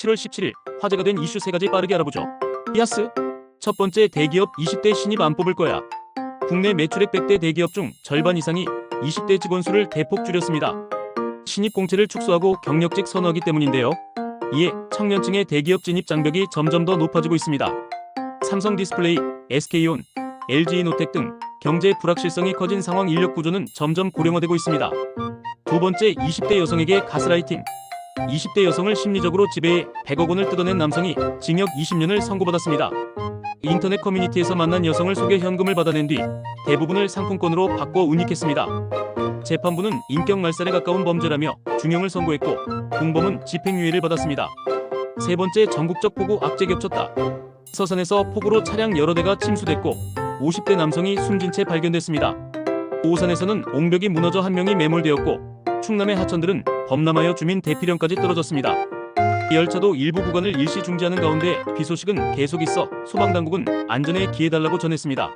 7월 17일 화제가 된 이슈 세 가지 빠르게 알아보죠. 야스 첫 번째 대기업 20대 신입 안 뽑을 거야. 국내 매출액 100대 대기업 중 절반 이상이 20대 직원 수를 대폭 줄였습니다. 신입 공채를 축소하고 경력직 선호하기 때문인데요. 이에 청년층의 대기업 진입 장벽이 점점 더 높아지고 있습니다. 삼성 디스플레이, SK온, LG이노텍 등 경제 불확실성이 커진 상황 인력 구조는 점점 고령화되고 있습니다. 두 번째 20대 여성에게 가스라이팅. 20대 여성을 심리적으로 지배해 100억 원을 뜯어낸 남성이 징역 20년을 선고받았습니다. 인터넷 커뮤니티에서 만난 여성을 속여 현금을 받아낸 뒤 대부분을 상품권으로 바꿔 운익했습니다. 재판부는 인격 말살에 가까운 범죄라며 중형을 선고했고 공범은 집행유예를 받았습니다. 세 번째 전국적 폭우 악재 겹쳤다. 서산에서 폭우로 차량 여러 대가 침수됐고 50대 남성이 숨진 채 발견됐습니다. 오산에서는 옹벽이 무너져 한 명이 매몰되었고 충남의 하천들은 범람하여 주민 대피령까지 떨어졌습니다. 열차도 일부 구간을 일시 중지하는 가운데 비 소식은 계속 있어 소방당국은 안전에 기해달라고 전했습니다.